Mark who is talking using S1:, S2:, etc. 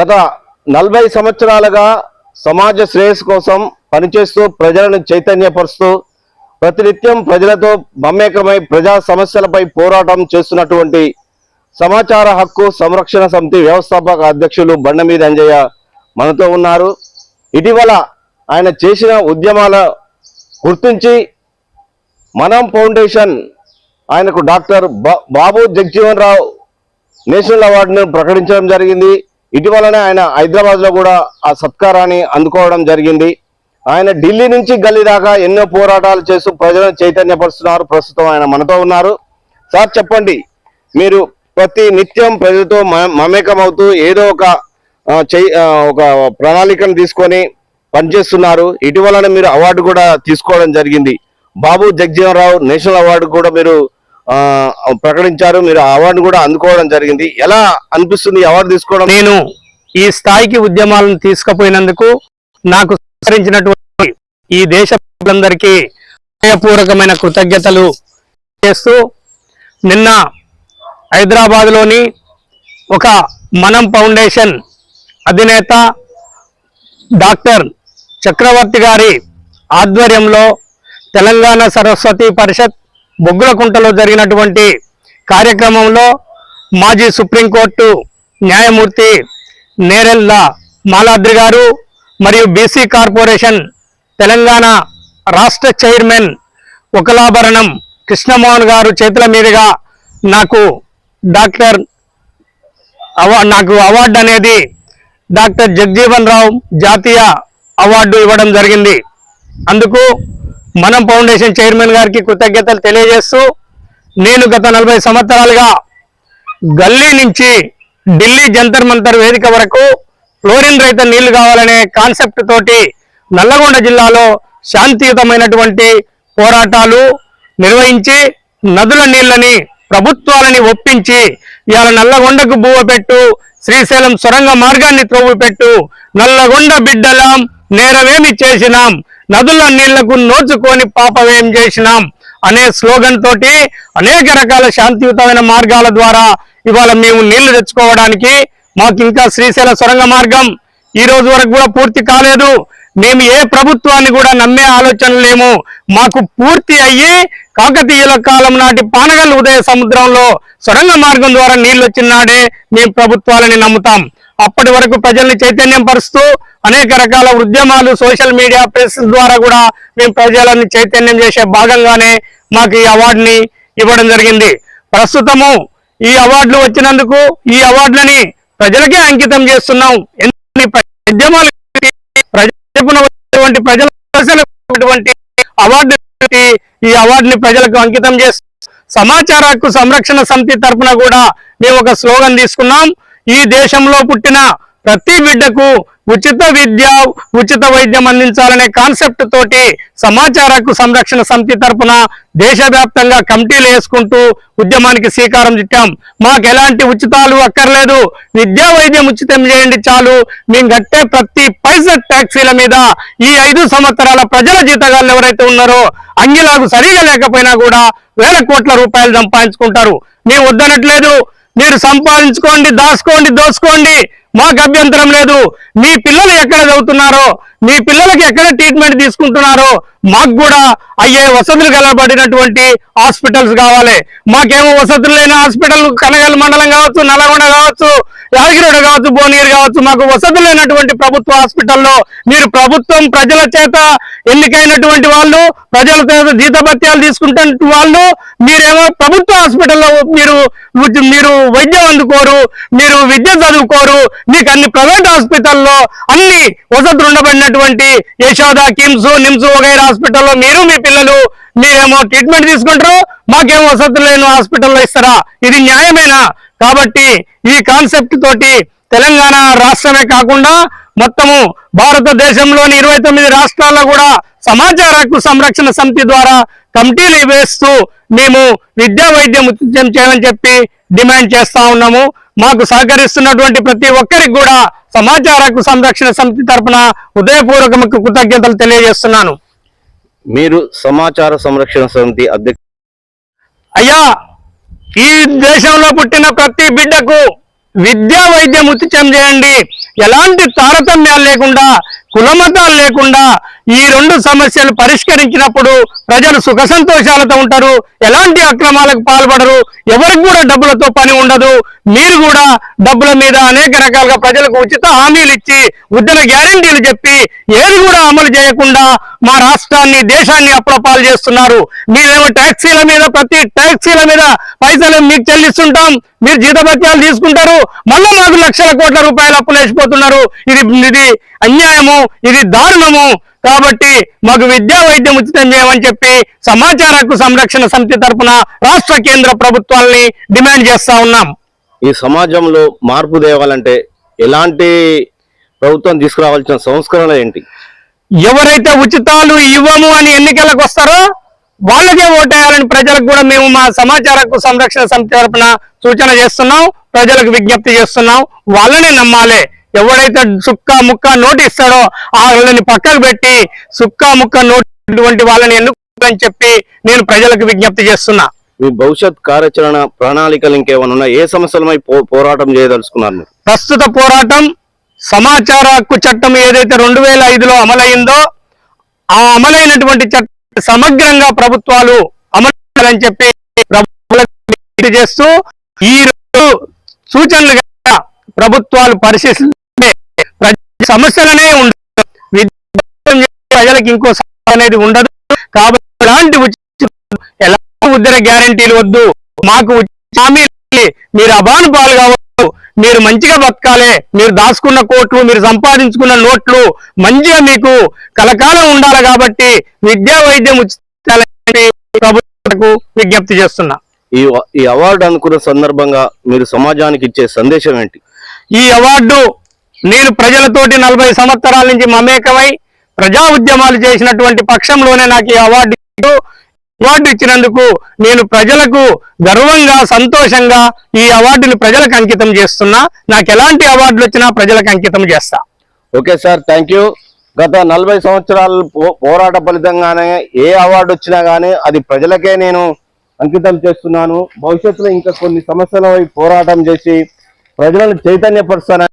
S1: గత నలభై సంవత్సరాలుగా సమాజ శ్రేయస్సు కోసం పనిచేస్తూ ప్రజలను చైతన్యపరుస్తూ ప్రతినిత్యం ప్రజలతో మమేకమై ప్రజా సమస్యలపై పోరాటం చేస్తున్నటువంటి సమాచార హక్కు సంరక్షణ సమితి వ్యవస్థాపక అధ్యక్షులు బండమీద అంజయ్య మనతో ఉన్నారు. ఇటీవల ఆయన చేసిన ఉద్యమాల గుర్తించి మనం ఫౌండేషన్ ఆయనకు డాక్టర్ బా- బాబు జగజీవన్ రావు నేషనల్ అవార్డును ప్రకటించడం జరిగింది. ఇటీవలనే ఆయన హైదరాబాద్లో కూడా ఆ సత్కారాన్ని అందుకోవడం జరిగింది. ఆయన ఢిల్లీ నుంచి గల్లీ దాకా ఎన్నో పోరాటాలు చేస్తూ ప్రజలను చైతన్యపరుస్తున్నారు. ప్రస్తుతం ఆయన మనతో ఉన్నారు. సార్ చెప్పండి. మీరు ప్రతి నిత్యం ప్రజలతో మ- మమేకం అవుతూ ఏదో ఒక చై ఒక ప్రణాళికను తీసుకొని పనిచేస్తున్నారు. ఇటీవలనే మీరు అవార్డు కూడా తీసుకోవడం జరిగింది. బాబు జగజీవన్ రావు నేషనల్ అవార్డు కూడా మీరు ప్రకటించారు. మీరు అవార్డు కూడా అందుకోవడం జరిగింది. ఎలా అనిపిస్తుంది అవార్డు తీసుకోవడం?
S2: నేను ఈ స్థాయికి ఉద్యమాలను తీసుకుపోయినందుకు నాకు సహకరించినటువంటి ఈ దేశ ప్రజలందరికీ హృదయపూర్వకమైన కృతజ్ఞతలు చేస్తూ నిన్న హైదరాబాద్లోని ఒక మనం ఫౌండేషన్ అధినేత డాక్టర్ చక్రవర్తి గారి ఆధ్వర్యంలో తెలంగాణ సరస్వతి పరిషత్ బొగ్గులకుంటలో జరిగినటువంటి కార్యక్రమంలో మాజీ సుప్రీంకోర్టు న్యాయమూర్తి నేరెల్ల మాలాద్రి గారు మరియు బీసీ కార్పొరేషన్ తెలంగాణ రాష్ట్ర చైర్మన్ ఒకలాభరణం కృష్ణమోహన్ గారు చేతుల మీదుగా నాకు డాక్టర్ అవా నాకు అవార్డు అనేది డాక్టర్ జగజీవన్ రావు జాతీయ అవార్డు ఇవ్వడం జరిగింది. అందుకు మనం ఫౌండేషన్ చైర్మన్ గారికి కృతజ్ఞతలు తెలియజేస్తూ నేను గత నలభై సంవత్సరాలుగా గల్లీ నుంచి ఢిల్లీ జంతర్ మంతర్ వేదిక వరకు ఫ్లోరిన్ రైత నీళ్ళు కావాలనే కాన్సెప్ట్ తోటి నల్లగొండ జిల్లాలో శాంతియుతమైనటువంటి పోరాటాలు నిర్వహించి నదుల నీళ్ళని ప్రభుత్వాలని ఒప్పించి ఇవాళ నల్లగొండకు బువ్వ పెట్టు శ్రీశైలం సొరంగ మార్గాన్ని త్రోవు పెట్టు నల్లగొండ బిడ్డలాం నేరమేమి చేసినాం నదుల నీళ్ళకు నోచుకొని పాపమేం చేసినాం అనే స్లోగన్ తోటి అనేక రకాల శాంతియుతమైన మార్గాల ద్వారా ఇవాళ మేము నీళ్ళు తెచ్చుకోవడానికి మాకు ఇంకా శ్రీశైల సొరంగ మార్గం ఈ రోజు వరకు కూడా పూర్తి కాలేదు. మేము ఏ ప్రభుత్వాన్ని కూడా నమ్మే ఆలోచన లేము. మాకు పూర్తి అయ్యి కాకతీయుల కాలం నాటి పానగల్ ఉదయ సముద్రంలో సొరంగ మార్గం ద్వారా నీళ్ళు వచ్చినాడే మేము ప్రభుత్వాలని నమ్ముతాం. అప్పటి వరకు ప్రజల్ని చైతన్యం పరుస్తూ అనేక రకాల ఉద్యమాలు సోషల్ మీడియా ప్రెస్ ద్వారా కూడా మేము ప్రజలని చైతన్యం చేసే భాగంగానే మాకు ఈ అవార్డుని ఇవ్వడం జరిగింది. ప్రస్తుతము ఈ అవార్డులు వచ్చినందుకు ఈ అవార్డులని ప్రజలకే అంకితం చేస్తున్నాం. ఎందుకని ఉద్యమాలు ప్రజల ప్రజల అవార్డు ఈ అవార్డుని ప్రజలకు అంకితం చేస్తూ సమాచార హక్కు సంరక్షణ సమితి తరపున కూడా మేము ఒక స్లోగన్ తీసుకున్నాం. ఈ దేశంలో పుట్టిన ప్రతి బిడ్డకు ఉచిత విద్య ఉచిత వైద్యం అందించాలనే కాన్సెప్ట్ తోటి సమాచార సంరక్షణ సమితి తరఫున దేశవ్యాప్తంగా కమిటీలు వేసుకుంటూ ఉద్యమానికి శ్రీకారం చుట్టాం. మాకు ఎలాంటి ఉచితాలు అక్కర్లేదు. విద్యా వైద్యం ఉచితం చేయండి చాలు. మేము కట్టే ప్రతి పైసా ట్యాక్సీల మీద ఈ ఐదు సంవత్సరాల ప్రజల జీతగాళ్ళు ఎవరైతే ఉన్నారో అంగిలాగు సరిగా లేకపోయినా కూడా వేల కోట్ల రూపాయలు సంపాదించుకుంటారు. మేము వద్దనట్లేదు. మీరు సంపాదించుకోండి దాచుకోండి దోచుకోండి. మాకు అభ్యంతరం లేదు. మీ పిల్లలు ఎక్కడ చదువుతున్నారో మీ పిల్లలకి ఎక్కడ ట్రీట్మెంట్ తీసుకుంటున్నారో మాకు కూడా అయ్యే వసతులు కలబడినటువంటి హాస్పిటల్స్ కావాలి. మాకేమో వసతులు లేని హాస్పిటల్ కనగల్ మండలం కావచ్చు నల్లగొండ కావచ్చు యాదగిరిగూడ కావచ్చు భువనగిరి కావచ్చు మాకు వసతులు లేనటువంటి ప్రభుత్వ హాస్పిటల్లో మీరు ప్రభుత్వం ప్రజల చేత ఎన్నికైనటువంటి వాళ్ళు ప్రజల చేత జీతభత్యాలు తీసుకుంటున్న వాళ్ళు మీరేమో ప్రభుత్వ హాస్పిటల్లో మీరు మీరు వైద్యం అందుకోరు మీరు విద్య చదువుకోరు మీకు అన్ని ప్రైవేట్ హాస్పిటల్లో అన్ని వసతులు ఉండబడినటువంటి యశోద కిమ్స్ నిమ్స్ వగైరా హాస్పిటల్లో మీరు మీ పిల్లలు మీరేమో ట్రీట్మెంట్ తీసుకుంటారు మాకేమో వసతులు లేని హాస్పిటల్లో ఇస్తారా? ఇది న్యాయమేనా? కాబట్టి ఈ కాన్సెప్ట్ తోటి తెలంగాణ రాష్ట్రమే కాకుండా మొత్తము భారతదేశంలోని ఇరవై తొమ్మిది రాష్ట్రాల్లో కూడా సమాచార హక్కు సంరక్షణ సమితి ద్వారా కమిటీలు వేస్తూ మేము విద్యా వైద్యం ఉచితం చేయమని చెప్పి డిమాండ్ చేస్తా ఉన్నాము. మాకు సహకరిస్తున్నటువంటి ప్రతి ఒక్కరికి కూడా సమాచార హక్కు సంరక్షణ సమితి తరపున హృదయపూర్వక కృతజ్ఞతలు తెలియజేస్తున్నాను.
S1: మీరు సమాచార సంరక్షణ సమితి అధ్యక్ష
S2: అయ్యా ఈ దేశంలో పుట్టిన ప్రతి బిడ్డకు విద్యా వైద్యం ఉచితం చేయండి. ఎలాంటి తారతమ్యాలు లేకుండా కులమతాలు లేకుండా ఈ రెండు సమస్యలు పరిష్కరించినప్పుడు ప్రజలు సుఖ సంతోషాలతో ఉంటారు. ఎలాంటి అక్రమాలకు పాల్పడరు. ఎవరికి కూడా డబ్బులతో పని ఉండదు. మీరు కూడా డబ్బుల మీద అనేక రకాలుగా ప్రజలకు ఉచిత హామీలు ఇచ్చి ఉద్యమ గ్యారంటీలు చెప్పి ఏది కూడా అమలు చేయకుండా మా రాష్ట్రాన్ని దేశాన్ని అప్రపాలు చేస్తున్నారు. మీరేమో ట్యాక్సీల మీద ప్రతి ట్యాక్సీల మీద పైసలు మీకు చెల్లిస్తుంటాం. మీరు జీతభత్యాలు తీసుకుంటారు. మళ్ళీ మాకు లక్షల కోట్ల రూపాయలు అప్పులు వేసిపోతున్నారు. ఇది ఇది అన్యాయము. ఇది దారుణము. కాబట్టి మాకు విద్యా వైద్యం ఉచితం చేయమని చెప్పి సమాచార హక్కు సంరక్షణ సమితి తరపున రాష్ట్ర కేంద్ర ప్రభుత్వాల్ని డిమాండ్ చేస్తా ఉన్నాం.
S1: ఈ సమాజంలో మార్పు తేవాలంటే ఎలాంటి ప్రభుత్వం తీసుకురావాల్సిన సంస్కరణ ఏంటి?
S2: ఎవరైతే ఉచితాలు ఇవ్వము అని ఎన్నికలకు వస్తారో వాళ్ళకే ఓటేయాలని ప్రజలకు కూడా మేము మా సమాచార సంరక్షణ సమితి తరపున సూచన చేస్తున్నాం. ప్రజలకు విజ్ఞప్తి చేస్తున్నాం. వాళ్ళని నమ్మాలి. ఎవడైతే సుక్క ముక్క నోటు ఇస్తాడో ఆ వాళ్ళని పక్కకు పెట్టి సుక్క ముక్క నోటు వాళ్ళని ఎన్నుకోని చెప్పి నేను ప్రజలకు విజ్ఞప్తి చేస్తున్నా.
S1: మీ భవిష్యత్ కార్యాచరణ ప్రణాళికలు ఇంకేమైనా ఉన్నాయి? ఏ సమస్యలపై పో- పోరాటం చేయదలుచుకున్నారు
S2: ప్రస్తుత పోరాటం సమాచార హక్కు చట్టం ఏదైతే రెండు వేల ఐదులో అమలైందో ఆ అమలైనటువంటి చట్టం సమగ్రంగా ప్రభుత్వాలు అమలు చేయాలని చెప్పి చేస్తూ ఈ రెండు సూచనలు గనుక ప్రభుత్వాలు ప్రజల సమస్యలనే ఉండదు. విద్య ప్రజలకు ఇంకో అనేది ఉండదు. కాబట్టి ఎలాంటి ఉచిత ఎలాంటి ఉద్దర గ్యారంటీలు వద్దు. మాకు హామీలు. మీరు అబాను పాలు కావచ్చు మీరు మంచిగా బతకాలి. మీరు దాచుకున్న కోట్లు మీరు సంపాదించుకున్న నోట్లు మంచిగా మీకు కలకాలం ఉండాలి కాబట్టి విద్యా వైద్యం ఉచితాలని ప్రభుత్వాలకు విజ్ఞప్తి చేస్తున్నా.
S1: ఈ ఈ అవార్డు అనుకున్న సందర్భంగా మీరు సమాజానికి ఇచ్చే సందేశం ఏంటి?
S2: ఈ అవార్డు నేను ప్రజలతోటి నలభై సంవత్సరాల నుంచి మమేకమై ప్రజా ఉద్యమాలు చేసినటువంటి పక్షంలోనే నాకు ఈ అవార్డు అవార్డు ఇచ్చినందుకు నేను ప్రజలకు గర్వంగా సంతోషంగా ఈ అవార్డుని ప్రజలకు అంకితం చేస్తున్నా. నాకు ఎలాంటి అవార్డులు వచ్చినా ప్రజలకు అంకితం చేస్తా.
S1: Okay sir thank you. గత నలభై సంవత్సరాల పో- పోరాట ఫలితంగానే ఏ అవార్డు వచ్చినా కానీ అది ప్రజలకే నేను అంకితం చేస్తున్నాను. భవిష్యత్తులో ఇంకా కొన్ని సమస్యల పోరాటం చేసి ప్రజలను చైతన్యపరుస్తాను